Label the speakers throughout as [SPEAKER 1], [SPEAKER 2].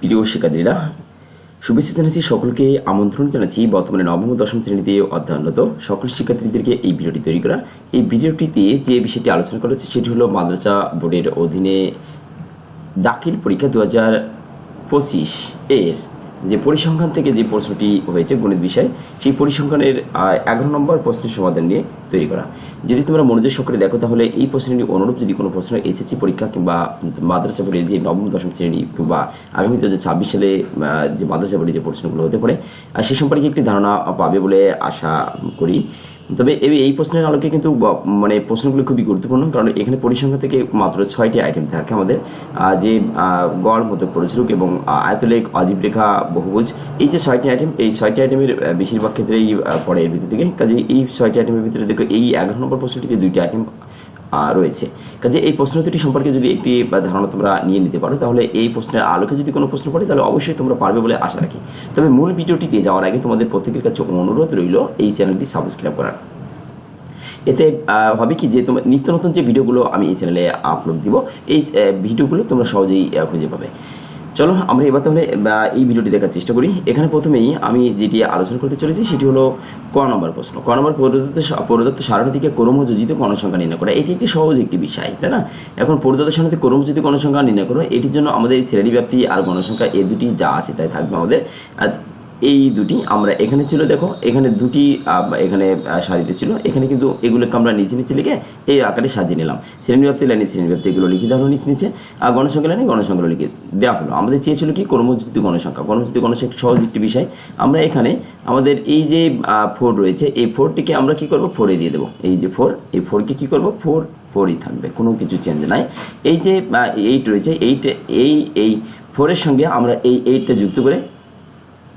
[SPEAKER 1] প্রিয় শিক্ষার্থীরা, শুভেচ্ছা জানাচ্ছি সকলকে, আমন্ত্রণ জানাচ্ছি বর্তমানে নবম দশম শ্রেণীতে অধ্যয়নরত সকল শিক্ষার্থীদেরকে এই ভিডিওটি তৈরি করা। এই ভিডিওটিতে যে বিষয়টি আলোচনা করা হচ্ছে, সেটি হলো মাদ্রাসা বোর্ডের অধীনে দাখিল পরীক্ষা দু হাজার পঁচিশ এর যে পরিসংখ্যান থেকে যে প্রশ্নটি হয়েছে গণিত বিষয়, সেই পরিসংখ্যানের এগারো নম্বর প্রশ্নের সমাধান নিয়ে তৈরি করা। যদি তোমরা মনোযোগ সহকারে দেখো, তাহলে এই প্রশ্নটি অনুরূপ যদি কোনো প্রশ্ন এসএসসি পরীক্ষা কিংবা মাদ্রাসা বোর্ডের যে নবম দশম শ্রেণি কিংবা আগামী দু ছাব্বিশ সালে যে মাদ্রাসা বোর্ডের যে প্রশ্নগুলো হতে পারে সে সম্পর্কে একটি ধারণা পাবে বলে আশা করি। তবে এই এই প্রশ্নের আলোকে কিন্তু মানে প্রশ্নগুলি খুবই গুরুত্বপূর্ণ, কারণ এখানে পরিসংখ্যা থেকে মাত্র ছয়টি আইটেম থাকে আমাদের। যে গড় মতো পরিচরক এবং আয়তলেখ, অজীব রেখা, বহুভুজ, এই যে ছয়টি আইটেম এই ছয়টি আইটেমের বেশিরভাগ ক্ষেত্রেই পড়ে এর ভিতর থেকে কাজে এই ছয়টি আইটেমের ভিতরে দেখো, এই এগারো নম্বর প্রশ্নটিতে দুইটি আইটেম রয়েছে। কাজে এই প্রশ্ন দুটি সম্পর্কে যদি একটি ধারণা তোমরা নিয়ে নিতে পারো, তাহলে এই প্রশ্নের আলোকে যদি কোনো প্রশ্ন পড়ে, তাহলে অবশ্যই তোমরা পারবে বলে আশা রাখি। তবে মূল ভিডিওটিতে যাওয়ার আগে তোমাদের প্রত্যেকের কাছে অনুরোধ রইল এই চ্যানেলটি সাবস্ক্রাইব করার। এতে হবে কি যে তোমার নিত্য নতুন যে ভিডিওগুলো আমি এই চ্যানেলে আপলোড দিব, এই ভিডিওগুলো তোমরা সহজেই খুঁজে পাবে। চলো, আমরা এবার তাহলে এই ভিডিওটি দেখার চেষ্টা করি। এখানে প্রথমেই আমি যেটি আলোচনা করতে চলেছি, সেটি হলো ক নম্বর প্রশ্ন। ক নম্বর প্রদত্ত প্রদত্ত থেকে ক্রমযোজিত গণসংখ্যা নির্ণয় করা। এটি একটি সহজ একটি বিষয়, তাই না? এখন প্রদত্ত সারণীতে ক্রমযোজিত গণসংখ্যা নির্ণয় করো। এটির জন্য আমাদের এই ছেলেটি ব্যাপ্তি আর গণসংখ্যা এ দুটি যা আছে তাই থাকবে আমাদের। এই দুটি আমরা এখানে ছিল, দেখো, এখানে দুটি এখানে সারিতে ছিল, এখানে কিন্তু এগুলোকে আমরা নিচে নিচে লিখে এই আকারে সাজিয়ে নিলাম। শ্রেণি শ্রেণীব্যাপ্তি লাইনে শ্রেণীব্যাপ্তি এগুলো লিখে দেওয়া হলো নিচে নিচে আর গণসংখ্যা লাইনে গণসংখ্যাগুলো লিখে দেওয়া হলো। আমাদের চেয়েছিল কি কর্মযুক্ত গণসংখ্যা। কর্মযুক্ত গণসংখ্যা সহজ একটি বিষয়। আমরা এখানে আমাদের এই যে ফোর রয়েছে, এই ফোরটিকে আমরা কি করব? ফোরে দিয়ে দেবো। এই যে ফোর, এই ফোরকে কি করব? ফোর, ফোরই থাকবে। কোনো কিছু চেঞ্জ নাই। এই যে এইট রয়েছে এইট এই এই, ফোরের সঙ্গে আমরা এই এইটটা যুক্ত করে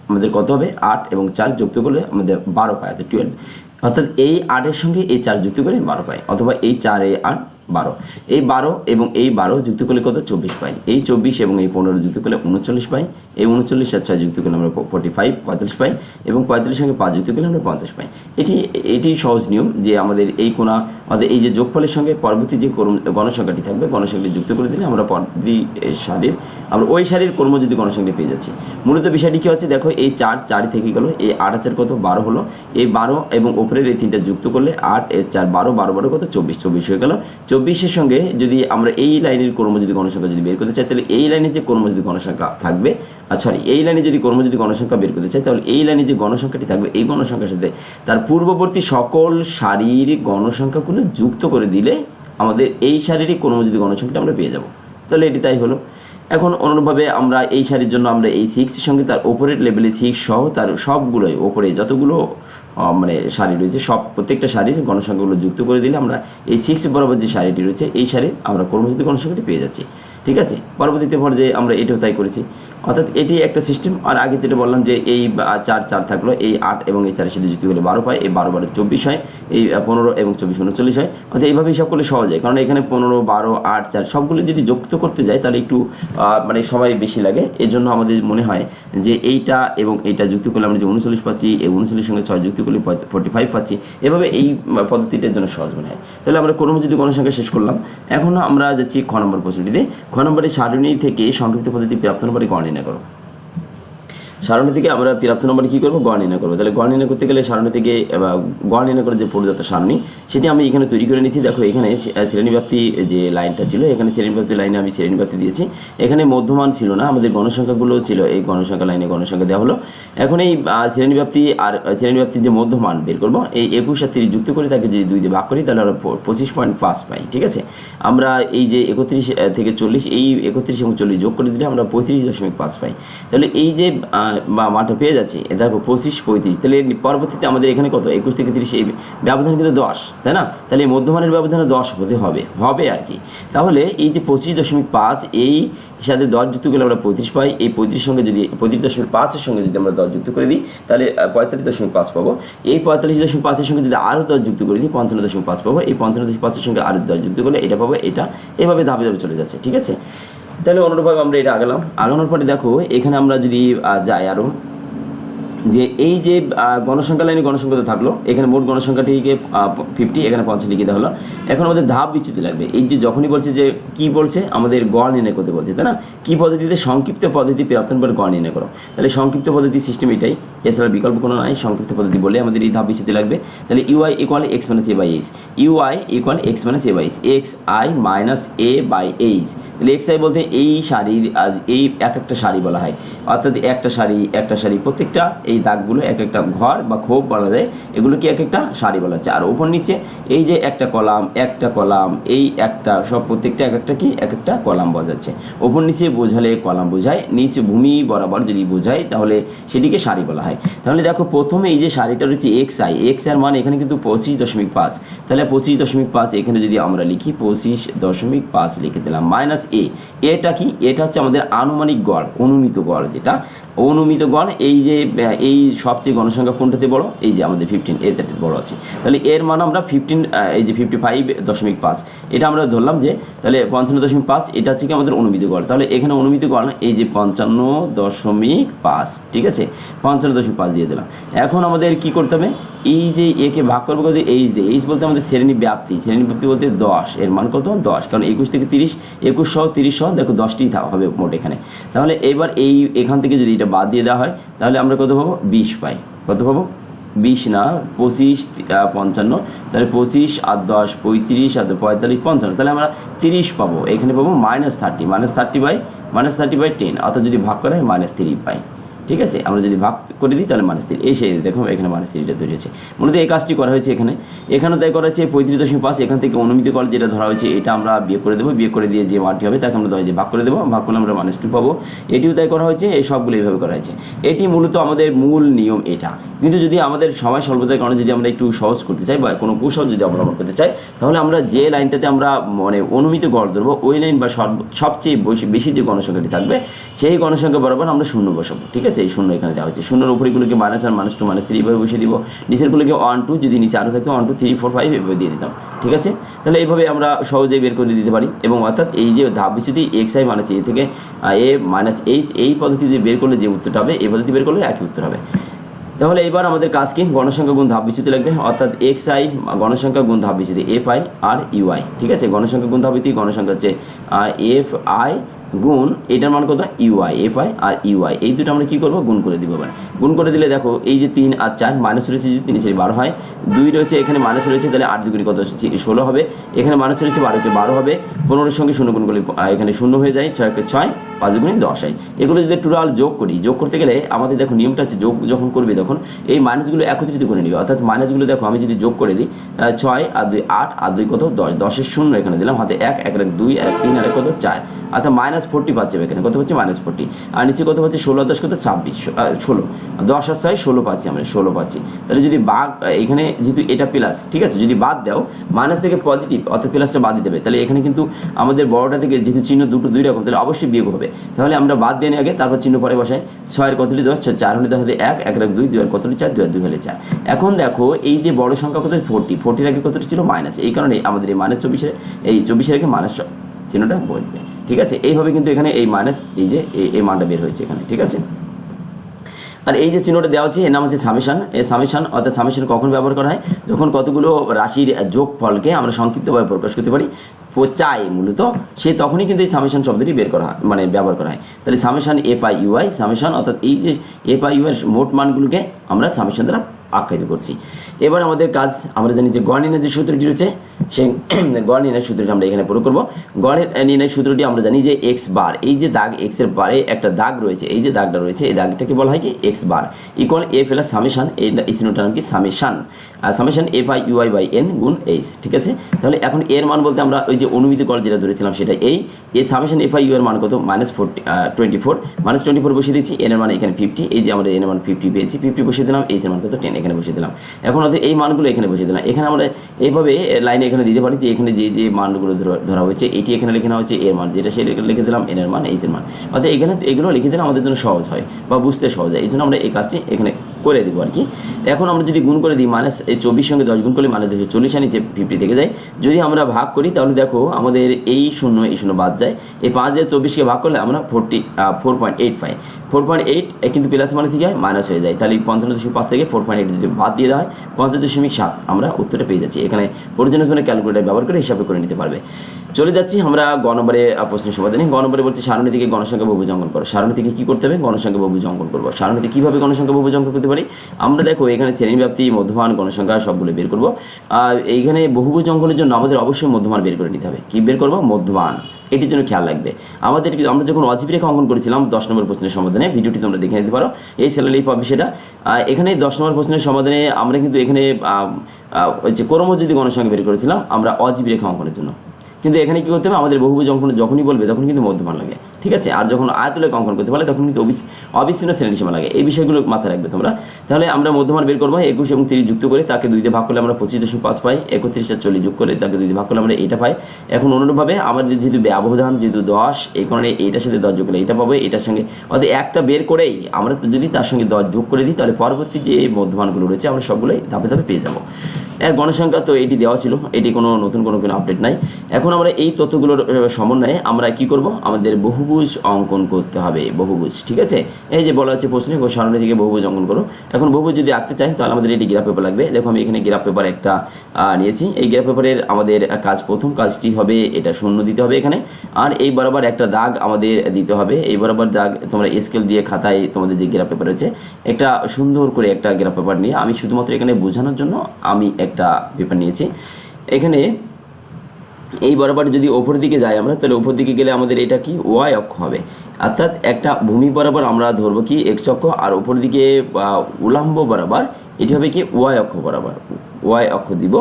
[SPEAKER 1] আমাদের কত হবে? আট এবং চার যুক্ত করলে আমাদের বারো পায় অর্থাৎ টুয়েলভ অর্থাৎ এই আটের সঙ্গে এই চার যুক্ত করে বারো পাই, অথবা এই চার, এই আট, বারো। এই বারো এবং এই বারো যুক্ত করলে কত? চব্বিশ পাই। এই চব্বিশ এবং এই পনেরো যুক্ত করলে উনচল্লিশ পাই। এই উনচল্লিশ আর ছয় যুক্ত করলে আমরা ফোর্টি ফাইভ পঁয়তাল্লিশ পাই এবং পঁয়তাল্লিশ সঙ্গে পাঁচ যুক্ত করলে আমরা পঞ্চাশ পাই। এটি এটি সহজ নিয়ম যে আমাদের এই কোনা আমাদের এই যে যোগফলের সঙ্গে পরবর্তী যে কর্ম গণসংখ্যাটি থাকবে, গণসংখ্যাটি যুক্ত করে দিলে আমরা পরবর্তী সারির, আমরা ওই সারির কর্ম যদি গণসংখ্যা পেয়ে যাচ্ছি। মূলত বিষয়টি কি হচ্ছে? দেখো, এই চার চার থেকে গেলো, এই আট হাজার কত? বারো হলো। এই বারো এবং ওপরের এই তিনটা যুক্ত করলে আট, এর চার, বারো বারো বারো কত? চব্বিশ চব্বিশ হয়ে গেল। চব্বিশের সঙ্গে যদি আমরা এই লাইনের কর্ম যদি গণসংখ্যা যদি বের করতে চাই, তাহলে এই লাইনের যে কর্ম যদি গণসংখ্যা থাকবে আর সরি এই লাইনে যদি কর্ম যদি গণসংখ্যা বের করতে চাই, তাহলে এই লাইনে যে গণসংখ্যাটি থাকবে, এই গণসংখ্যার সাথে তার পূর্ববর্তী সকল সারির গণসংখ্যাগুলো যুক্ত করে দিলে আমাদের এই শারীরিক যদি গণসংখ্যাটা আমরা পেয়ে যাব। তাহলে এটি তাই হলো। এখন অনুরূপভাবে আমরা এই শাড়ির জন্য আমরা এই সিক্সের সঙ্গে তার ওপরের লেভেলে সিক্স সহ তার সবগুলোই ওপরে যতগুলো মানে শাড়ি রয়েছে, সব প্রত্যেকটা শাড়ির গণসংখ্যাগুলো যুক্ত করে দিলে আমরা এই সিক্স বরাবর যে শাড়িটি রয়েছে, এই শাড়ির আমরা কর্মসূচি গণসংখ্যাটি পেয়ে যাচ্ছি। ঠিক আছে? পরবর্তীতে পর্যায়ে আমরা এটাও তাই করেছি। অর্থাৎ এটি একটা সিস্টেম আর আগে যেটা বললাম যে এই চার চার থাকল, এই আট এবং এই চারের সাথে যুক্তি হলে বারো পায়, এই বারো বারো চব্বিশ হয়, এই পনেরো এবং চব্বিশ উনচল্লিশ হয়। অর্থাৎ এইভাবে হিসাব করলে সহজ হয়, কারণ এখানে পনেরো, বারো, আট, চার সবগুলো যদি যুক্ত করতে যায় তাহলে একটু মানে সবাই বেশি লাগে। এর জন্য আমাদের মনে হয় যে এইটা এবং এইটা যুক্ত করলে আমরা যে উনচল্লিশ পাচ্ছি, এই উনচল্লিশ সঙ্গে ছয় যুক্ত করলে ফোর্টি ফাইভ পাচ্ছি, এভাবে এই পদ্ধতিটার জন্য সহজ মনে হয়। তাহলে আমরা কোনো যদি গণসংখ্যা শেষ করলাম এখন আমরা যাচ্ছি খ নম্বর প্রশ্নটিতে। খ নম্বরে সারণী থেকে সংক্ষিপ্ত পদ্ধতি প্রাপ্ত নম্বরে গণ নির্ণয় করো। সারণী থেকে আমরা প্রাপ্ত নম্বরে কী করব? গড় নির্ণয় করব। তাহলে গড় নির্ণয় করতে গেলে সারণী থেকে গড় নির্ণয় করে যে পরিদত্ত সারণী, সেটি আমি এখানে তৈরি করে নিচ্ছি দেখো, এখানে শ্রেণীব্যাপ্তি যে লাইনটা ছিল, এখানে শ্রেণীব্যাপ্তি লাইনে আমি শ্রেণীব্যাপ্তি দিয়েছি। এখানে মধ্যমান ছিল না, আমাদের গণসংখ্যাগুলো ছিল, এই গণসংখ্যা লাইনে গণসংখ্যা দেওয়া হলো। এখন এই শ্রেণীব্যাপ্তি আর শ্রেণীব্যাপ্তির যে মধ্যমান বের করব, এই একুশ আর তিরিশ যুক্ত করে তাকে যদি দুই দিয়ে ভাগ করি, তাহলে আমরা পঁচিশ পয়েন্ট পাঁচ পাই, ঠিক আছে? আমরা এই যে একত্রিশ থেকে চল্লিশ, এই একত্রিশ এবং চল্লিশ যোগ করে দিলে আমরা পঁয়ত্রিশ দশমিক পাঁচ পাই। তাহলে এই যে বা মাঠে পেয়ে যাচ্ছি দেখো পঁচিশ, পঁয়ত্রিশ। তাহলে পরবর্তীতে আমাদের এখানে কত? একুশ থেকে তিরিশ, এই ব্যবধান কিন্তু দশ, তাই না? তাহলে এই মধ্যমানের ব্যবধানে দশ হতে হবে হবে আর কি। তাহলে এই যে পঁচিশ দশমিক পাঁচ, এই সাথে দশ যুক্ত করলে আমরা পঁয়ত্রিশ পাই, এই পঁয়ত্রিশ সঙ্গে যদি, পঁয়ত্রিশ দশমিক পাঁচের সঙ্গে যদি আমরা দশ যুক্ত করে দিই, তাহলে পঁয়তাল্লিশ দশমিক পাঁচ পাবো। এই পঁয়তাল্লিশ দশমিক পাঁচের সঙ্গে যদি আরও দশ যুক্ত করে দিই, পঞ্চান্ন দশমিক পাঁচ পাবো। এই পঞ্চান্ন দশমিক পাঁচের সঙ্গে আরও দশ যুক্ত করলে এটা পাবো, এটা এভাবে ধাপে ধাপে চলে যাচ্ছে, ঠিক আছে? তাহলে অনুরূপভাবে আমরা এটা আগালাম। আগানোর পরে দেখো এখানে আমরা যদি যাই আরও যে এই যে গণসংখ্যা লাইনে গণসংখ্যা তো থাকল, এখানে মোট গণসংখ্যাটিকে ফিফটি এখানে পঞ্চাশ লিখে হলো। এখন আমাদের ধাপ বিচ্যুতি লাগবে। এই যে যখনই বলছে যে কি বলছে, আমাদের গড় নির্ণয় করতে বলছে, তাই না? কী পদ্ধতিতে সংক্ষিপ্ত পদ্ধতি প্রাপ্তন পর গড় নির্ণয় করো? তাহলে সংক্ষিপ্ত পদ্ধতি সিস্টেম এটাই। এছাড়া বিকল্প কোনো নাই, সংক্ষিপ্ত পদ্ধতি বলে আমাদের এই ধাপ বিচ্যুতি লাগবে। তাহলে UI equal X minus A by H UI equal X minus A by H X I minus A by H তাহলে এক্স আই বলতে এই শাড়ির এই এক একটা শাড়ি বলা হয়। অর্থাৎ একটা শাড়ি একটা শাড়ি প্রত্যেকটা এই দাগগুলো এক একটা ঘর বা খোপ বলা যায় এগুলো কি এক একটা শাড়ি বলা হচ্ছে। আর ওপর নিচে এই যে একটা কলাম একটা কলাম, এই একটা সব প্রত্যেকটা এক একটা কি? এক একটা কলাম বোঝাচ্ছে ওপর নিচে বোঝালে কলাম বোঝায়, নিচে ভূমি বরাবর যদি বোঝায়, তাহলে সেটিকে শাড়ি বলা হয়। তাহলে দেখো, প্রথমে এই যে শাড়িটা রয়েছে এক্স আই এক্সের মান এখানে কিন্তু পঁচিশ দশমিক পাঁচ। তাহলে পঁচিশ দশমিক পাঁচ এখানে যদি আমরা লিখি, পঁচিশ দশমিক পাঁচ লিখে দিলাম মাইনাস এ এটা কি? এটা হচ্ছে আমাদের আনুমানিক গড়, অনুমিত গড় যেটা। অনুমিত গণ এই যে এই সবচেয়ে গণসংখ্যা কোনটাতে বড়? এই যে আমাদের ফিফটিন এটাতে বড় আছে। তাহলে এর মানে আমরা ফিফটিন এই যে ফিফটি ফাইভ দশমিক পাঁচ। এটা আমরা ধরলাম যে, তাহলে পঞ্চান্ন দশমিক পাঁচ, এটা হচ্ছে কি আমাদের অনুমিত গড় তাহলে এখানে অনুমিত গড় এই যে পঞ্চান্ন দশমিক পাঁচ, ঠিক আছে? পঞ্চান্ন দশমিক পাঁচ দিয়ে দিলাম। এখন আমাদের কি করতে হবে? এই যে একে ভাগ করব কত? এইচ দিয়ে এইচ বলতে আমাদের শ্রেণি ব্যাপ্তি। শ্রেণি ব্যাপ্তি বলতে দশ। এর মান কত? দশ। কারণ একুশ থেকে তিরিশ, একুশ সহ তিরিশ সহ দেখো দশটি হবে মোট এখানে। তাহলে এবার এই, এখান থেকে যদি এটা বাদ দিয়ে দেওয়া হয়, তাহলে আমরা কত পাবো? বিশ পাই। কত পাবো? বিশ না, পঁচিশ পঞ্চান্ন। তাহলে পঁচিশ, আর দশ, পঁয়ত্রিশ, আর পঁয়তাল্লিশ, পঞ্চান্ন। তাহলে আমরা তিরিশ পাবো। এখানে পাবো minus thirty. Minus thirty by, minus thirty by ten. অর্থাৎ যদি ভাগ করা হয়, মাইনাস থ্রি পাই। ঠিক আছে? আমরা যদি ভাগ করে দিই, তাহলে থ্রি এই সেই দেখো, এখানে থ্রিটা তৈরি হয়েছে মূলত এই কাজটি করা হয়েছে এখানে। এখানে তাই করা হয়েছে পঁয়ত্রিশ দশমিক পাঁচ, এখান থেকে অনুমিত কল যেটা ধরা হয়েছে, এটা আমরা বিয়ে করে দেবো। বিয়ে করে দিয়ে যে মানটি হবে, তাকে আমরা দিয়ে ভাগ করে দেবো। ভাগ করলে আমরা মাইনাস টু পাবো। এটিও তাই করা হয়েছে, এই সবগুলো এইভাবে করা হয়েছে। এটি মূলত আমাদের মূল নিয়ম এটা। কিন্তু যদি আমাদের সময় স্বল্পতার কারণে যদি আমরা একটু সহজ করতে চাই বা কোনো কৌশল যদি অবলম্বন করতে চাই, তাহলে আমরা যে লাইনটাতে আমরা মানে অনুমিত গড় ধরবো, ওই লাইন বা সবচেয়ে বেশি বেশি যে গণসংখ্যাটি থাকবে, সেই গণসংখ্যা বরাবর আমরা শূন্য বসাবো, ঠিক আছে? এই শূন্য এখানে দেওয়া হচ্ছে শূন্যর উপরিগুলোকে minus one minus two minus three এভাবে বসিয়ে দিব। নিচেরগুলোকে ওয়ান টু যদি নিচে আরও থাকতো one two three four five এভাবে দিয়ে দিতাম, ঠিক আছে? তাহলে এইভাবে আমরা সহজেই বের করে দিতে পারি। এবং অর্থাৎ এই যে ধাপ বিচ্যুতি এক্স আই মাইনাস এ থেকে এ মাইনাস এইচ এই পদ্ধতি দিয়ে বের করলে যে উত্তরটা হবে, এই পদ্ধতি বের করলে একই উত্তর হবে। তাহলে এবার আমাদের কাজ কি? গণসংখ্যা গুণ ধাপ বিচ্যুতি লাগবে, অর্থাৎ এক্স আই গণসংখ্যা গুণ ধাপ বিচ্যুতি এফ আই আর ইউআই ঠিক আছে? গণসংখ্যা গুণ ধাপ বিচ্যুতি, গণসংখ্যা হচ্ছে এফ আই গুণ, এটার মান কত? UI F I R UI এই দুটো আমরা কি করব? গুণ করে দিব এবার। গুণ করে দিলে দেখো, এই যে তিন আর চার মাইনাস রয়েছে যদি তিন চারি বারো হয়। দুই রয়েছে, এখানে মাইনাস রয়েছে, তাহলে আট দুগুণি কত? ষোলো হবে। এখানে মাইনাস রয়েছে, বারোকে বারো হবে। পনেরোর সঙ্গে শূন্য গুণ করলে এখানে শূন্য হয়ে যায়, ছয়কে ছয়, পাঁচ দুগুণে দশ হয়। এগুলো যদি টোটাল যোগ করি, যোগ করতে গেলে আমাদের দেখো নিয়মটা হচ্ছে যোগ যখন করবে তখন, এই মাইনাসগুলো একত্রিত করে নিবে। অর্থাৎ মাইনাসগুলো দেখো, আমি যদি যোগ করে দিই ছয় আর দুই আট, আর দুই কত? দশ। দশের শূন্য এখানে দিলাম, হাতে এক এক দুই, এক, তিন, আর কত? চার। অর্থাৎ মাইনাস ফোরটি পাচ্ছে এখানে। কত হচ্ছে মাইনাস ফোরটি। আর নিচে কত হচ্ছে ষোলো দশ কত? ছাব্বিশ। ষোলো। দশ আর ছয়, ষোলো পাচ্ছি আমরা, ষোলো পাচ্ছি। তাহলে যদি বাঘ এখানে যেহেতু এটা প্লাস ঠিক আছে? যদি বাদ দাও মাইনাস থেকে পজিটিভ অর্থাৎ প্লাসটা বাদ দিতে হবে। তাহলে এখানে কিন্তু আমাদের বড়টা থেকে যেহেতু চিহ্ন দুটো, দুই রকম, তাহলে অবশ্যই বিয়োগ হবে। তাহলে আমরা বাদ দিয়ে আগে, তারপর চিহ্ন পরে বসাই। ছয়ের কতটি? দশ চার হলে দশ এক এক এক দুই দুই আর কতটি? চার, দুই আর দুই হলে চার। এখন দেখো, এই যে বড় সংখ্যা কত? ফোরটি ফোরটির আগে কতটি ছিল? মাইনাস এই কারণে আমাদের এই মাইনাস চব্বিশের, এই চব্বিশের আগে মাইনাস চিহ্নটা বসবে ঠিক আছে? এইভাবে কিন্তু এখানে এই মাইনাস এই যে এই- মানটা বের হয়েছে এখানে, ঠিক আছে? আর এই যে চিহ্নটা দেওয়া হচ্ছে, এর নাম হচ্ছে সামেশান এই সামেশান অর্থাৎ সামেশান কখন ব্যবহার করা হয়? যখন কতগুলো রাশির যোগ ফলকে আমরা সংক্ষিপ্তভাবে প্রকাশ করতে পারি চাই মূলত, সে তখনই কিন্তু এই সামেশান শব্দটি বের করা হয় মানে ব্যবহার করা হয়। তাহলে summation F I UI summation অর্থাৎ এই যে এফ আই ইউ মোট মানগুলোকে আমরা সামেশান দ্বারা আখ্যায়িত করছি। এবার আমাদের কাজ, আমরা জানি যে গড় নির্ণয় যে সূত্রটি রয়েছে, সেই গড় নির্ণয় সূত্রটি আমরা এখানে প্রয়োগ করব। গড় নির্ণয় সূত্রটি আমরা জানি যে এক্স বার এই যে দাগ এক্সের বারে একটা দাগ রয়েছে, এই যে দাগটা রয়েছে, এই দাগটাকে বলা হয় কি? এক্স বার ইকুয়াল এফ এলা সামেশান এই চিহ্নটার নাম কি? Summation summation F I UI by N গুণ এইচ ঠিক আছে? তাহলে এখন এর মান বলতে আমরা ওই যে অনুমিত কল যেটা ধরেছিলাম সেটা এই এই সামেশান এফ আই ইউ এর মান কত? Minus forty twenty four minus twenty four বসিয়ে দিচ্ছি এন এর মান এখানে ফিফটি এই যে আমরা এন এর মান ফিফটি পেয়েছি ফিফটি বসিয়ে দিলাম এইচ এর মান কত? টেন এখানে বসিয়ে দিলাম। এখন আমাদের এই মানগুলো এখানে বসিয়ে দিলাম। এখানে আমরা এইভাবে লাইনে এখানে দিতে পারি যে এখানে যে যে মানগুলো ধরা- হয়েছে, এটি এখানে লিখে নেওয়া হচ্ছে এর মান। যেটা সেটা লিখে দিলাম এন এর মান এইচ এর মান। অর্থাৎ এখানে, এগুলো লিখে দিলে আমাদের জন্য সহজ হয় বা বুঝতে সহজ হয়। এই জন্য আমরা এই কাজটি এখানে করে দেবো আর কি। এখন আমরা যদি গুণ করে দিই মাইনাস এই চব্বিশ সঙ্গে দশ গুণ করলে মানে দুশো চল্লিশ নিচে ফিফটি থেকে যায়। যদি আমরা ভাগ করি তাহলে দেখো আমাদের এই শূন্য এই শূন্য বাদ যায়। এই পাঁচ হাজার চব্বিশকে ভাগ করলে আমরা ফোরটি ফোর পয়েন্ট এইট পাই ফোর পয়েন্ট এইট কিন্তু প্লাস মাইনাস কি হয়? মাইনাস হয়ে যায়। তাহলে পঞ্চান্ন দশমিক পাঁচ থেকে ফোর পয়েন্ট এইট যদি বাদ দিয়ে দেওয়া হয় পঞ্চাশ দশমিক সাত আমরা উত্তরটা পেয়ে যাচ্ছি। এখানে প্রয়োজনীয় ধরনের ক্যালকুলেটার ব্যবহার করে হিসাবে করে নিতে পারবে। চলে যাচ্ছি আমরা গ নম্বরে আহ, প্রশ্নের সমাধানে। গ নম্বরে বলছি সারণী থেকে গণসংখ্যা বহুভুজ অঙ্কন করো। সারণী থেকে কি করতে হবে? গণসংখ্যা বহুভুজ অঙ্কন করব। সারণীতে কীভাবে গণসংখ্যা বহুভুজ অঙ্কন করতে পারি আমরা দেখো, এখানে শ্রেণি ব্যাপ্তি, মধ্যমান, গণসংখ্যা সবগুলো বের করব। আর এইখানে বহুভুজ অঙ্কনের জন্য আমাদের অবশ্যই মধ্যমান বের করে নিতে হবে। কি বের করব? মধ্যমান। এটির জন্য খেয়াল রাখবে। আমাদের কি- আমরা যখন অজীব রেখা অঙ্কন করেছিলাম দশ নম্বর প্রশ্নের সমাধানে, ভিডিওটি তোমরা দেখে নিতে পারো। এই চ্যানেলেই পাবে সেটা এখানে দশ নম্বর প্রশ্নের সমাধানে আমরা কিন্তু এখানে যে কর্ম যদি গণসংখ্যা বের করেছিলাম, আমরা অজীব রেখা অঙ্কনের জন্য। কিন্তু এখানে কি করতে হবে? আমাদের বহুভুজ অঙ্কন যখনই বলবে, তখন কিন্তু মধ্যমান লাগে। ঠিক আছে? আর যখন আয়তলেখ অঙ্কন করতে পারলে তখন কিন্তু অবিচ্ছিন্ন শ্রেণি সীমা লাগে। এই বিষয়গুলো মাথায় রাখবে তোমরা। তাহলে আমরা মধ্যমান বের করব, একুশ এবং তিরিশ যুক্ত করে, তাকে দুইতে ভাগ করলে আমরা পঁচিশ দশমিক পাঁচ পাই, একত্রিশ আর চল্লিশ যোগ করে তাকে দুইতে ভাগ করলে আমরা এটা পাই। এখন অনুরূপভাবে আমাদের যেহেতু ব্যবধান, যেহেতু দশ, এই কারণে এইটার সাথে দশ যোগ করলে এটা পাবো, এটার সঙ্গে অর্থাৎ একটা বের করেই আমরা যদি তার সঙ্গে দশ যোগ করে দিই, তাহলে পরবর্তী যে মধ্যমানগুলো রয়েছে, আমরা সবগুলোই ধাপে ধাপে পেয়ে যাব। এর গণসংখ্যা তো এটি দেওয়া ছিল, এটি কোনো নতুন কোনো কোনো আপডেট নাই। এখন আমরা এই তথ্যগুলোর সমন্বয়ে আমরা কি করব? আমাদের বহুভুজ অঙ্কন করতে হবে, বহুভুজ, ঠিক আছে? এই যে বলা হচ্ছে প্রশ্নে সামনে দিকে বহুভুজ অঙ্কন করো। এখন বহুভুজ যদি আঁকতে চাই, তাহলে আমাদের এটি গ্রাফ পেপার লাগবে। দেখো, আমি এখানে গ্রাফ পেপার একটা নিয়েছি। এই গ্রাফ পেপারের আমাদের কাজ, প্রথম কাজটি হবে এটা শূন্য দিতে হবে এখানে। আর এই বরাবর একটা দাগ আমাদের দিতে হবে। এই বরাবর দাগ তোমরা স্কেল দিয়ে খাতায় তোমাদের যে গ্রাফ পেপার রয়েছে, একটা সুন্দর করে একটা গ্রাফ পেপার নিয়ে, আমি শুধুমাত্র এখানে বোঝানোর জন্য আমি একটা পেপার নিয়েছি। এখানে এই বরাবর যদি ওপর দিকে যাই আমরা তাহলে ওপর দিকে গেলে আমাদের এটা কি? ওয়াই অক্ষ হবে। অর্থাৎ একটা ভূমি বরাবর আমরা ধরবো কি? এক্স অক্ষ আর ওপর দিকে আহ, উল্লম্ব বরাবর এটি হবে কি? ওয়াই অক্ষ বরাবর ওয়াই অক্ষ দিব।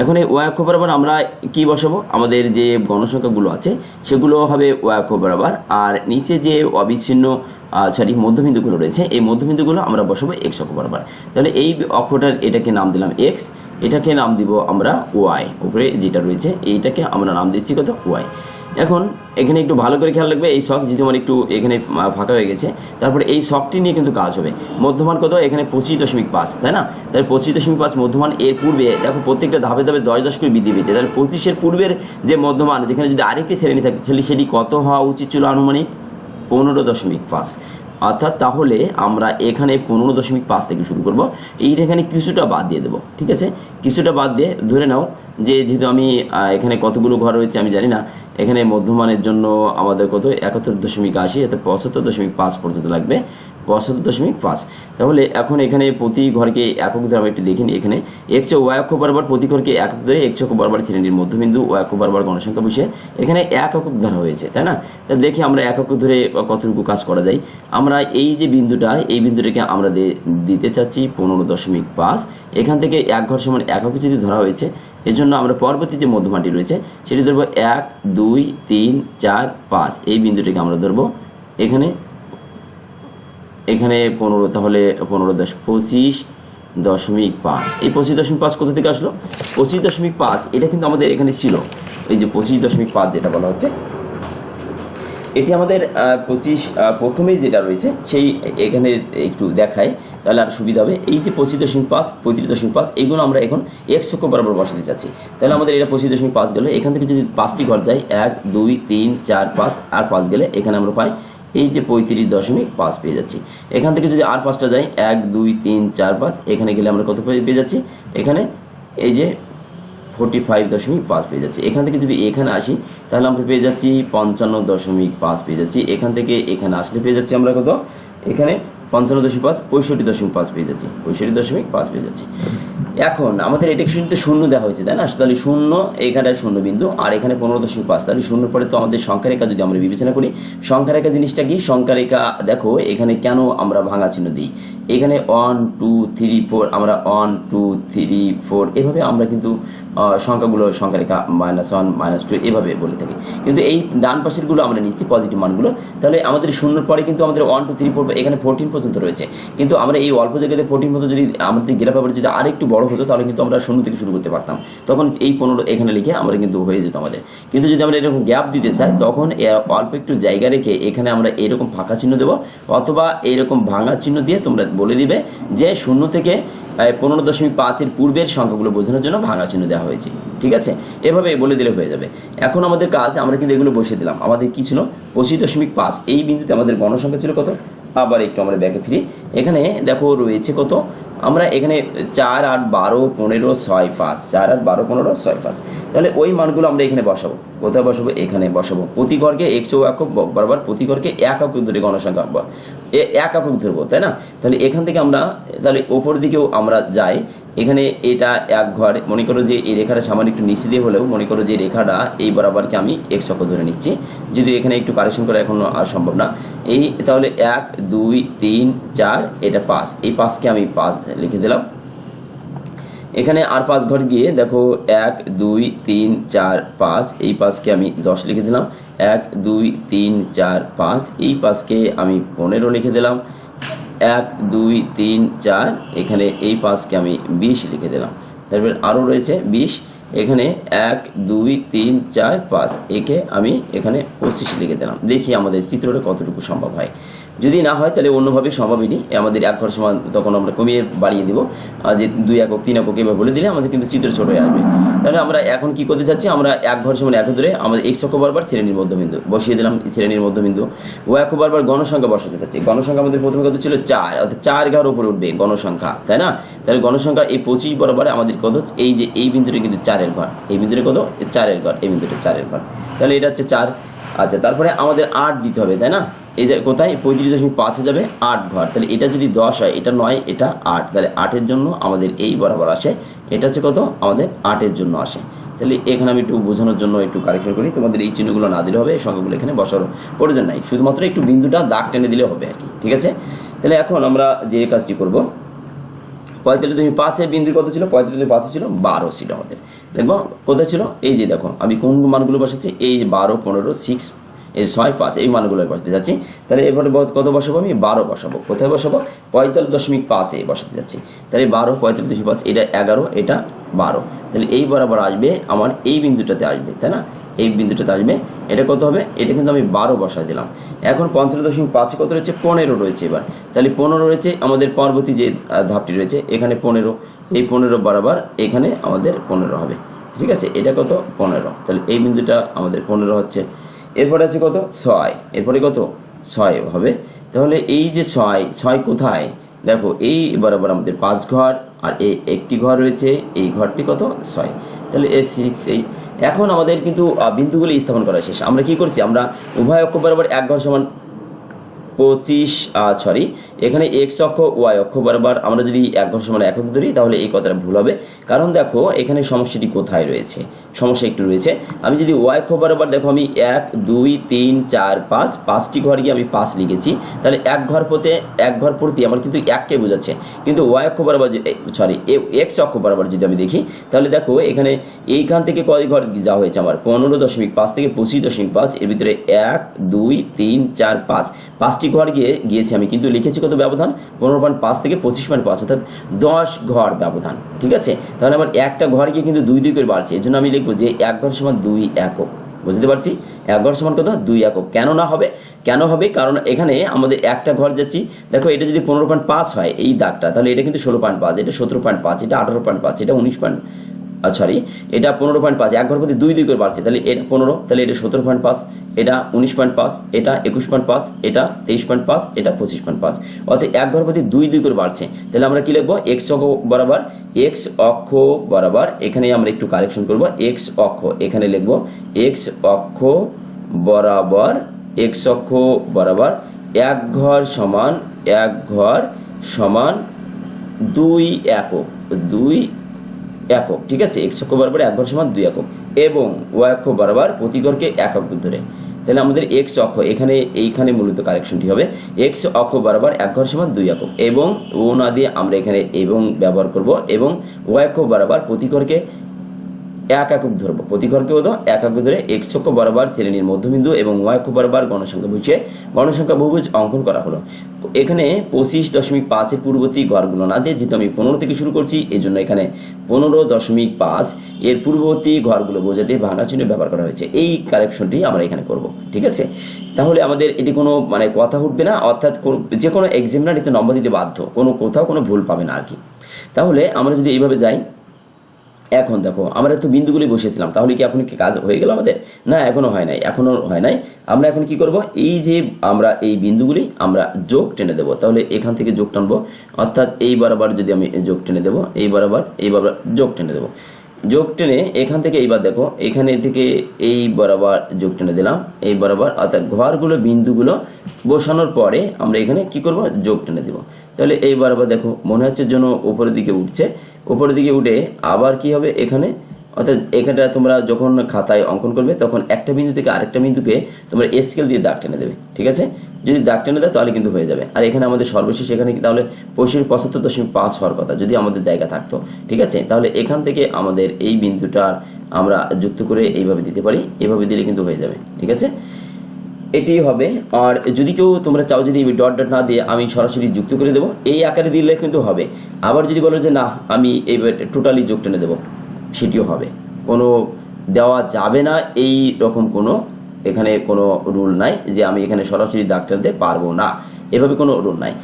[SPEAKER 1] এখন এই ওয়াই অক্ষ বরাবর আমরা কি বসাবো? আমাদের যে গণসংখ্যাগুলো আছে সেগুলো হবে ওয়াই অক্ষ বরাবর আর নিচে যে অবিচ্ছিন্ন সরি মধ্যবিন্দুগুলো রয়েছে এই মধ্যবিন্দুগুলো আমরা বসাবো এক্স অক্ষ বরাবর। তাহলে এই অক্ষটার এটাকে নাম দিলাম এক্স এটাকে নাম দিব আমরা ওয়াই। উপরে যেটা রয়েছে, এইটাকে আমরা নাম দিচ্ছি কত? ওয়াই। এখন এখানে একটু ভালো করে খেয়াল রাখবে, এই শখ যেহেতু আমার একটু এখানে ফাঁকা হয়ে গেছে, তারপরে এই শখটি নিয়ে কিন্তু কাজ হবে। মধ্যমান কত? এখানে পঁচিশ দশমিক পাঁচ, তাই না? তাহলে পঁচিশ দশমিক পাঁচ মধ্যমান, এর পূর্বে দেখো প্রত্যেকটা ধাপে ধাপে দশ দশ করে বৃদ্ধি পেয়েছে। তাহলে পঁচিশের পূর্বের যে মধ্যমান, যেখানে যদি আরেকটি শ্রেণি থাকে, তাহলে সেটি কত হওয়া উচিত ছিল আনুমানিক? পনেরো দশমিক পাঁচ। অর্থাৎ তাহলে আমরা এখানে পনেরো দশমিক পাঁচ থেকে শুরু করব। এইটা এখানে কিছুটা বাদ দিয়ে দেবো, ঠিক আছে? কিছুটা বাদ দিয়ে ধরে নাও যে যেহেতু আমি এখানে কতগুলো ঘর রয়েছে আমি জানি না। এখানে মধ্যমানের জন্য আমাদের কত? একাত্তর দশমিক আশি এতে পঁচাত্তর দশমিক পাঁচ পর্যন্ত লাগবে। পঁচাত্তর দশমিক পাঁচ। তাহলে এখন এখানে প্রতি ঘরকে একক ধরে আমরা একটু দেখিনি এখানে একশো ওয়াই অক্ষ বরাবর প্রতি ঘরকে একক ধরে অক্ষ বরাবর শ্রেণির মধ্যবিন্দু ও একক বরাবর গণসংখ্যা বসে এখানে এক একক ধরা হয়েছে, তাই না? তাহলে দেখি আমরা এক একক ধরে কতটুকু কাজ করা যায়। আমরা এই যে বিন্দুটা, এই বিন্দুটাকে আমরা দিতে চাচ্ছি পনেরো দশমিক পাঁচ। এখান থেকে এক ঘর সমান একক যদি ধরা হয়েছে, এজন্য আমরা পরবর্তী যে মধ্যমাটি রয়েছে, সেটি ধরবো এক, দুই, তিন, চার, পাঁচ। এই বিন্দুটিকে আমরা ধরবো এখানে এখানে পনেরো, তাহলে পনেরো দশ, পঁচিশ দশমিক পাঁচ। এই পঁচিশ দশমিক পাঁচ কোথা থেকে আসলো? পঁচিশ দশমিক পাঁচ, এটা কিন্তু আমাদের এখানে ছিল। এই যে পঁচিশ দশমিক পাঁচ যেটা বলা হচ্ছে, এটি আমাদের পঁচিশ প্রথমেই যেটা রয়েছে, সেই এখানে একটু দেখায় তাহলে আর সুবিধা হবে। এই যে পঁচিশ দশমিক পাঁচ, পঁয়ত্রিশ দশমিক পাঁচ, এগুলো আমরা এখন এক অক্ষ বরাবর বসাতে চাচ্ছি। তাহলে আমাদের এটা পঁচিশ দশমিক পাঁচ গেলে, এখান থেকে যদি পাঁচটি ঘর যায়, এক, দুই, তিন, চার, পাঁচ, আর পাঁচ গেলে এখানে আমরা পাই এই যে পঁয়ত্রিশ দশমিক পাঁচ পেয়ে যাচ্ছি। এখান থেকে যদি আর পাঁচটা যাই, এক, দুই, তিন, চার, পাঁচ, এখানে গেলে আমরা কত পেয়ে যাচ্ছি? এখানে এই যে ফোর্টি ফাইভ দশমিক পাঁচ পেয়ে যাচ্ছি। এখান থেকে যদি এখানে আসি, তাহলে আমরা পেয়ে যাচ্ছি পঞ্চান্ন দশমিক পাঁচ পেয়ে যাচ্ছি। এখান থেকে এখানে আসলে পেয়ে যাচ্ছি আমরা কত? এখানে পঞ্চান্ন দশমিক পাঁচ, পঁয়ষট্টি দশমিক পাঁচ পেয়ে যাচ্ছি। পঁয়ষট্টি দশমিক পাঁচ পেয়ে যাচ্ছি। এখন আমাদের এটা কিন্তু শূন্য দেওয়া হয়েছে, তাই না? তাহলে শূন্য এখানে শূন্য বিন্দু, আর এখানে পনেরো দশমিক পাঁচ। তাহলে শূন্য পরে তো আমাদের সংখ্যা রেখা যদি আমরা বিবেচনা করি সংখ্যা রেখা জিনিসটা কি? সংখ্যা রেখা দেখো, এখানে কেন আমরা ভাঙা চিহ্ন দিই? এখানে ওয়ান টু থ্রি ফোর আমরা ওয়ান টু থ্রি ফোর এভাবে আমরা কিন্তু সংখ্যাগুলো সংখ্যা রেখা মাইনাস ওয়ান মাইনাস টু এভাবে বলে থাকি। কিন্তু এই ডান পাশেরগুলো আমরা নিচ্ছি পজিটিভ মানগুলো। তাহলে আমাদের শূন্যর পরে কিন্তু আমাদের ওয়ান টু থ্রি ফোর এখানে ফোরটিন পর্যন্ত রয়েছে। কিন্তু আমরা এই অল্প জায়গাতে ফোরটিন পর্যন্ত যদি আমাদের গেরা পেপারে যদি আরেকটু বড় হতো, তাহলে কিন্তু আমরা শূন্য থেকে শুরু করতে পারতাম। তখন এই পনেরো এখানে লিখে আমরা কিন্তু হয়ে যেত আমাদের। কিন্তু যদি আমরা এরকম গ্যাপ দিতে চাই, তখন অল্প একটু জায়গা রেখে এখানে আমরা এরকম ফাঁকা চিহ্ন দেবো, অথবা এইরকম ভাঙা চিহ্ন দিয়ে তোমরা বলে দিবে যে শূন্য থেকে পনেরো দশমিক পাঁচের পূর্বের সংখ্যাগুলো বোঝানোর জন্য ভাঙা চিহ্ন দেওয়া হয়েছে, ঠিক আছে? এভাবে বলে দিলে হয়ে যাবে। এখন আমাদের কাজ, আমরা কিন্তু এগুলো বসিয়ে দিলাম। আমাদের কি ছিল? পঁচিশ দশমিক পাঁচ। এই বিন্দুতে আমাদের গণসংখ্যা ছিল কত? আবার একটু আমরা ব্যাকে ফিরি। এখানে দেখো রয়েছে কত? আমরা এখানে চার আট বারো পনেরো ছয় পাঁচ। চার আট বারো পনেরো ছয় পাঁচ। তাহলে ওই মানগুলো আমরা এখানে বসাবো। কোথায় বসাবো? এখানে বসাবো। প্রতি ঘরকে একশো একক বরাবর প্রতি ঘরকে এক একক ধরে গণসংখ্যা। এ এক একক ধরবো, তাই না? তাহলে এখান থেকে আমরা, তাহলে ওপর দিকেও আমরা যাই। এখানে এটা এক ঘর। মনে করো যে এই রেখাটা সামান্য একটু নিচে দিয়ে হলেও মনে করো যে রেখাটা এই বরাবরকে আমি এক অক্ষ ধরে নিচ্ছি। যদি এখানে একটু কারেকশন করা এখন আর সম্ভব না। এই তাহলে এক, দুই, তিন, চার, এটা পাঁচ। এই পাঁচকে আমি পাঁচ লিখে দিলাম। এখানে আর পাঁচ ঘর গিয়ে দেখো এক, দুই, তিন, চার, পাঁচ। এই পাঁচকে আমি দশ লিখে দিলাম। এক, দুই, তিন, চার, পাঁচ, এই পাঁচকে আমি পনেরো লিখে দিলাম। এক, দুই, তিন, চার, এখানে এই পাঁচকে আমি বিশ লিখে দিলাম। তারপর আরও রয়েছে বিশ, এখানে এক, দুই, তিন, চার, পাঁচ, একে আমি এখানে পঁচিশ লিখে দিলাম। দেখি আমাদের চিত্রটা কতটুকু সম্ভব হয়। যদি না হয়, তাহলে অন্যভাবে সম্ভবই নেই আমাদের এক ঘর সমান তখন আমরা কমিয়ে বাড়িয়ে দিব। যে দুই একক, তিন একক এভাবে বলে দিলে আমাদের কিন্তু চিত্র ছোট হয়ে আসবে। তাহলে আমরা এখন কি করতে চাচ্ছি? আমরা এক ঘর সমান এক ধরে আমাদের এক চক্র বারবার শ্রেণির মধ্যবিন্দু। বসিয়ে দিলাম শ্রেণির মধ্যবিন্দু। ও এক বারবার গণসংখ্যা বসাতে চাচ্ছি। গণসংখ্যা আমাদের প্রথমে কত ছিল চার, অর্থাৎ চার ঘর উপরে উঠবে গণসংখ্যা, তাই না? তাহলে গণসংখ্যা এই পঁচিশ বরাবর আমাদের কত? এই যে এই বিন্দুটি কিন্তু চারের ঘর। এই বিন্দুটা কত? চারের ঘর, এই বিন্দুটা চারের ঘর। তাহলে এটা হচ্ছে চার। আচ্ছা তারপরে আমাদের আট দিতে হবে, তাই না? এই কোথায়? পঁয়ত্রিশ দশমিক পাঁচে যাবে আট ঘর। তাহলে এটা যদি দশ হয়, এটা নয়, এটা আট। তাহলে আটের জন্য আমাদের এই বরাবর আসে। এটা হচ্ছে কত? আমাদের আটের জন্য আসে। তাহলে এখানে আমি একটু বোঝানোর জন্য একটু কারেকশন করি। তোমাদের এই চিহ্নগুলো না দিলে হবে, এই সংখ্যাগুলো এখানে বসার প্রয়োজন নাই। শুধুমাত্র একটু বিন্দুটা দাগ টেনে দিলে হবে আর কি, ঠিক আছে? তাহলে এখন আমরা যে কাজটি করব, পঁয়তাল্লিশ দশমিক পাঁচের বিন্দু কত ছিল? পঁয়তাল্লিশ দশমিক পাঁচে ছিল, বারো ছিল আমাদের। দেখব, কোথায় ছিল? এই যে দেখো, আমি কোন মানগুলো বসেছি এই বারো, পনেরো সিক্স এই ছয় পাঁচ, এই মানগুলো বসাতে যাচ্ছি। তাহলে ব- কত বসাবো আমি? বারো বসাবো। কোথায় বসাবো? পঁয়তাল্লিশ দশমিক পাঁচে বসাতে যাচ্ছি। তাহলে বারো, পঁয়তাল্লিশ দশমিক পাঁচ, এটা এগারো, এটা বারো। তাহলে এই বরাবর আসবে, আমার এই বিন্দুটাতে আসবে, তাই না? এই বিন্দুটাতে আসবে। এটা কত হবে? এটা কিন্তু আমি বারো বসাই দিলাম। এখন পঞ্চাশ দশমিক পাঁচে কত রয়েছে? পনেরো রয়েছে এবার। তাহলে পনেরো রয়েছে, আমাদের পরবর্তী যে ধাপটি রয়েছে, এখানে পনেরো। এই পনেরো বরাবর, এখানে আমাদের পনেরো হবে। ঠিক আছে? এটা কত? পনেরো। তাহলে এই বিন্দুটা আমাদের পনেরো হচ্ছে। এরপরে আছে কত? ছয়। এরপরে কত? ছয় হবে। তাহলে এই যে ছয় ছয় কোথায়? দেখো, এই বরাবর আমাদের পাঁচ ঘর, আর এই একটি ঘর রয়েছে, এই ঘরটি কত? ছয়। তাহলে এ সিক্স এই এখন আমাদের কিন্তু বিন্দুগুলি স্থাপন করা শেষ। আমরা কি করছি? আমরা উভয় অক্ষ বরাবর এক ঘর সমান পঁচিশ সরি এখানে এক্স অক্ষ ওয়াই অক্ষ বরাবর আমরা যদি এক ঘর সমান একক ধরি, তাহলে এই কথাটা ভুল হবে। কারণ দেখো, এখানে সমস্যাটি কোথায় রয়েছে? সমস্যা একটু রয়েছে। আমি যদি ওয়াই অক্ষ বরাবর দেখো আমি এক, দুই, তিন, চার, পাঁচ, পাঁচটি ঘর গিয়ে আমি পাঁচ লিখেছি। তাহলে এক ঘর প্রতি, এক ঘর প্রতি আমার কিন্তু এককে বোঝাচ্ছে। কিন্তু ওয়াই অক্ষ বরাবর সরি এক্স অক্ষ বরাবর যদি আমি দেখি, তাহলে দেখো এখানে এইখান থেকে কয় ঘর যাওয়া হয়েছে আমার? পনেরো দশমিক পাঁচ থেকে পঁচিশ দশমিক পাঁচ, এর ভিতরে এক, দুই, তিন, চার, পাঁচ। পাঁচটি ঘর গিয়ে গিয়েছি আমি। কিন্তু লিখেছি কত ব্যবধান? পনেরো পয়েন্ট পাঁচ থেকে পঁচিশ পয়েন্ট পাঁচ, অর্থাৎ দশ ঘর ব্যবধান। ঠিক আছে? তাহলে আমার একটা ঘর গিয়ে কিন্তু দুই দুই করে বাড়ছে। এর জন্য আমি লিখব যে এক ঘর সমান দুই একক। বুঝতে পারছি? এক ঘর সমান কত? দুই একক। কেন না হবে? কেন হবে? কারণ এখানে আমাদের একটা ঘর যাচ্ছি। দেখো, এটা যদি পনেরো পয়েন্ট পাঁচ হয়, এই দাগটা, তাহলে এটা কিন্তু ষোলো পয়েন্ট পাঁচ, এটা সতেরো পয়েন্ট পাঁচ, এটা আঠারো পয়েন্ট পাঁচ, এটা উনিশ পয়েন্ট সরি এটা পনেরো পয়েন্ট পাঁচ, এক ঘর প্রতি দুই দুই করে বাড়ছে, তাহলে এটা পনেরো, তাহলে এটা সতেরো পয়েন্ট পাঁচ, এটা উনিশ পয়েন্ট পাঁচ, এটা একুশ পয়েন্ট পাঁচ, এটা তেইশ পয়েন্ট পাঁচ, এটা পঁচিশ পয়েন্ট পাঁচ। অর্থাৎ এক ঘর প্রতি দুই দুই করে বাড়ছে। তাহলে আমরা কি লিখব? এক্স অক্ষ বরাবর এক্স অক্ষ বরাবর, এখানে আমরা একটু কালেকশন করব এক্স অক্ষ, এখানে লিখব এক্স অক্ষ বরাবর এক্স অক্ষ বরাবর এক ঘর সমান এক ঘর সমান দুই একক, দুই একক ঠিক আছে? এক অক্ষ বরাবর, এক ঘর সমান দুই একক এবং ও অক্ষ বরাবর প্রতি ঘরকে একক ধরে। তাহলে আমাদের এক্স অক্ষ, এখানে, এইখানে মূলত কারেকশনটি হবে। এক্স অক্ষ বরাবর, এক ঘর সমান দুই একক এবং ও না দিয়ে আমরা এখানে এবং ব্যবহার করব। এবং ও অক্ষ বরাবর প্রতি ঘরকে এক একক ধরবো। প্রতি ঘরকে হতো এক একক ধরে এক চক্ষ বরাবর শ্রেণির মধ্যবিন্দু এবং ওয়াই অক্ষ বরাবর গণসংখ্যা বুঝে গণসংখ্যা বহুভুজ অঙ্কন করা হলো। এখানে পঁচিশ দশমিক পাঁচের পূর্ববর্তী ঘরগুলো না দিয়ে যেহেতু আমি পনেরো থেকে শুরু করছি এই জন্য এখানে পনেরো দশমিক পাঁচ এর পূর্ববর্তী ঘরগুলো বোঝাতে ভাঙা চিহ্ন ব্যবহার করা হয়েছে। এই কারেকশনটি আমরা এখানে করব, ঠিক আছে? তাহলে আমাদের এটি কোনো মানে কথা উঠবে না, অর্থাৎ যে কোনো এক্সামিনার এতে নম্বর দিতে বাধ্য, কোনো কোথাও কোনো ভুল পাবে না আর কি। তাহলে আমরা যদি এইভাবে যাই এখন দেখো, আমরা একটু বিন্দুগুলি বসিয়েছিলাম, তাহলে কি এখন কি কাজ হয়ে গেল আমাদের? না, এখনও হয় নাই, এখনও হয় নাই। আমরা এখন কি করব? এই যে আমরা এই বিন্দুগুলি আমরা যোগ টেনে দেবো। তাহলে এখান থেকে যোগ টানবো অর্থাৎ এই বরাবর যদি আমি যোগ টেনে দেবো, এই বরাবর এই বরাবর যোগ টেনে দেবো। যোগ টেনে এখান থেকে এইবার দেখো, এখানে থেকে এই বরাবর যোগ টেনে দিলাম, এই বরাবর, অর্থাৎ ঘরগুলো, বিন্দুগুলো বসানোর পরে আমরা এখানে কি করব? যোগ টেনে দেবো। তাহলে এই বরাবর দেখো, মনে হচ্ছে যেন উপরের দিকে উঠছে। উপরের দিকে উঠে আবার কি হবে এখানে? অর্থাৎ এখানটা তোমরা যখন খাতায় অঙ্কন করবে, তখন একটা বিন্দু থেকে আরেকটা বিন্দুকে তোমরা স্কেল দিয়ে দাগ টেনে দেবে, ঠিক আছে? যদি দাগ টেনে দেয় তাহলে কিন্তু হয়ে যাবে। আর এখানে আমাদের সর্বশেষ, এখানে তাহলে পঁয়ষট্টি, পঁচাত্তর দশমিক পাঁচ হওয়ার কথা, যদি আমাদের জায়গা থাকতো, ঠিক আছে? তাহলে এখান থেকে আমাদের এই বিন্দুটা আমরা যুক্ত করে এইভাবে দিতে পারি এভাবে দিলে কিন্তু হয়ে যাবে, ঠিক আছে? এটি হবে, আর যদি কেউ তোমরা চাও যদি ডট ডট না দিয়ে আমি সরাসরি যুক্ত করে দেবো, এই আকারে দিলে কিন্তু হবে। আবার যদি বলো যে, না, আমি এই টোটালি যোগ টেনে দেবো, সেটিও হবে। কোনো দেওয়া যাবে না এই রকম কোনো, এখানে কোনো রুল নাই যে আমি এখানে সরাসরি দাগ টেনতে পারব না। এভাবে কোনো রুল নাই।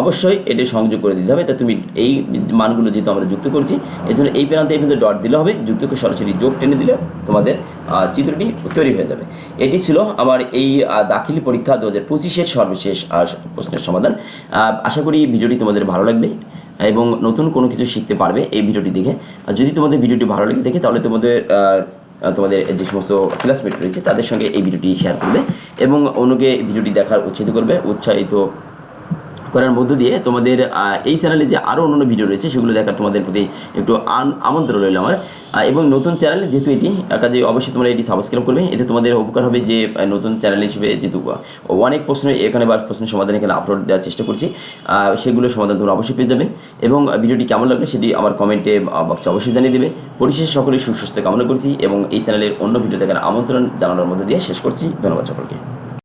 [SPEAKER 1] অবশ্যই এটি সংযোগ করে দিতে হবে। তা তুমি এই মানগুলো যেহেতু আমরা যুক্ত করছি এই জন্য এই প্রান্তে কিন্তু ডট দিলে হবে। যুক্ত সরাসরি যোগ টেনে দিলে তোমাদের চিত্রটি তৈরি হয়ে যাবে। এটি ছিল আমার এই দাখিলি পরীক্ষা দু হাজার পঁচিশের সর্বশেষ প্রশ্নের সমাধান। আশা করি ভিডিওটি তোমাদের ভালো লাগবে। এবং নতুন কোনো কিছু শিখতে পারবে এই ভিডিওটি দেখে। আর যদি তোমাদের ভিডিওটি ভালো লেগে থাকে, তাহলে তোমাদের তোমাদের যে সমস্ত ক্লাসমেট রয়েছে, তাদের সঙ্গে এই ভিডিওটি শেয়ার করবে এবং অন্যকে ভিডিওটি দেখার উৎসাহিত করবে। উৎসাহিত করার মধ্য দিয়ে তোমাদের এই চ্যানেলে যে আরও অন্যান্য ভিডিও রয়েছে, সেগুলো দেখার তোমাদের প্রতি একটু আমন্ত্রণ রইল আমার। এবং নতুন চ্যানেল যেহেতু এটি কাজে অবশ্যই তোমরা এটি সাবস্ক্রাইব করবে। এতে তোমাদের উপকার হবে যে নতুন চ্যানেল হিসেবে যেহেতু অনেক প্রশ্ন এখানে বা প্রশ্নের সমাধান এখানে আপলোড দেওয়ার চেষ্টা করছি। সেগুলো সমাধান তোমরা অবশ্যই পেয়ে যাবে। এবং ভিডিওটি কেমন লাগবে সেটি আমার কমেন্টে বক্সে অবশ্যই জানিয়ে দেবে। পরিশেষে সকলেই সুস্বাস্থ্য কামনা করছি এবং এই চ্যানেলের অন্য ভিডিও দেখার আমন্ত্রণ জানানোর মধ্যে দিয়ে শেষ করছি। ধন্যবাদ সকলকে।